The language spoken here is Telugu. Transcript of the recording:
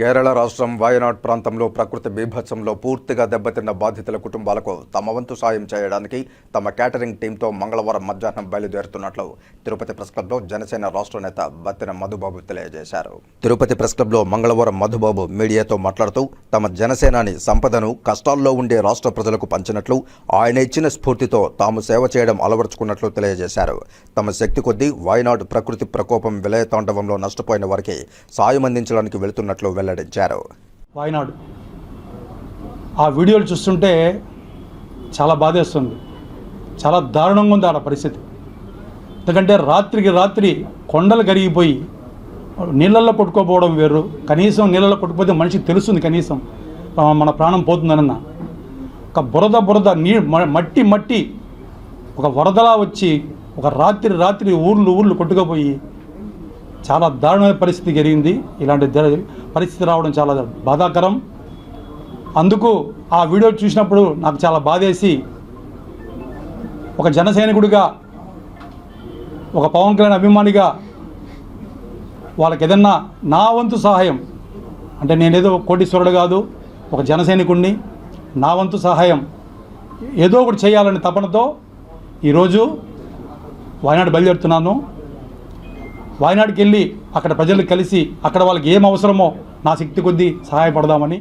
కేరళ రాష్ట్రం వాయనాడ్ ప్రాంతంలో ప్రకృతి బీభత్సంలో పూర్తిగా దెబ్బతిన్న బాధితుల కుటుంబాలకు తమ వంతు సాయం చేయడానికి తమ కేటరింగ్ టీంతో మంగళవారం మధ్యాహ్నం బయలుదేరుతున్నట్లు తిరుపతి ప్రెస్ క్లబ్లో జనసేన రాష్ట్ర నేత బత్తిన మధుబాబు తెలియజేశారు. తిరుపతి ప్రెస్ క్లబ్లో మంగళవారం మధుబాబు మీడియాతో మాట్లాడుతూ తమ జనసేనాని సంపదను కష్టాల్లో ఉండే రాష్ట్ర ప్రజలకు పంచినట్లు ఆయన ఇచ్చిన స్ఫూర్తితో తాము సేవ చేయడం అలవరుచుకున్నట్లు తెలియజేశారు. తమ శక్తి కొద్దీ వాయనాడ్ ప్రకృతి ప్రకోపం విలయతాండవంలో నష్టపోయిన వారికి సాయం అందించడానికి వెళుతున్నట్లు వెల్లడించారు. వాయినాడు. ఆ వీడియోలు చూస్తుంటే చాలా బాధేస్తుంది. చాలా దారుణంగా ఉంది ఆడ పరిస్థితి. ఎందుకంటే రాత్రికి రాత్రి కొండలు కరిగిపోయి నీళ్ళల్లో కొట్టుకోపోవడం వేరు. కనీసం నీళ్ళలో కొట్టుకుపోతే మనిషికి తెలుస్తుంది కనీసం. మన ప్రాణం పోతుందనన్న. ఒక బురద బురద నీ మట్టి మట్టి ఒక వరదలా వచ్చి ఒక రాత్రి రాత్రి ఊర్లు ఊర్లు కొట్టుకుపోయి చాలా దారుణమైన పరిస్థితి జరిగింది. ఇలాంటి పరిస్థితి రావడం చాలా బాధాకరం. అందుకు ఆ వీడియో చూసినప్పుడు నాకు చాలా బాధేసి ఒక జనసైనికుడిగా ఒక పవన్ కళ్యాణ్ అభిమానిగా వాళ్ళకి ఏదన్నా నా వంతు సహాయం అంటే నేనేదో కోటీశ్వరుడు కాదు ఒక జనసైనికుడిని నా వంతు సహాయం ఏదో ఒకటి చేయాలనే తపనతో ఈరోజు వయనాడు బయలుదేరుతున్నాను. వాయనాడుకి వెళ్ళి అక్కడ ప్రజలు కలిసి అక్కడ వాళ్ళకి ఏం అవసరమో నా శక్తి కొద్దీ సహాయపడదామని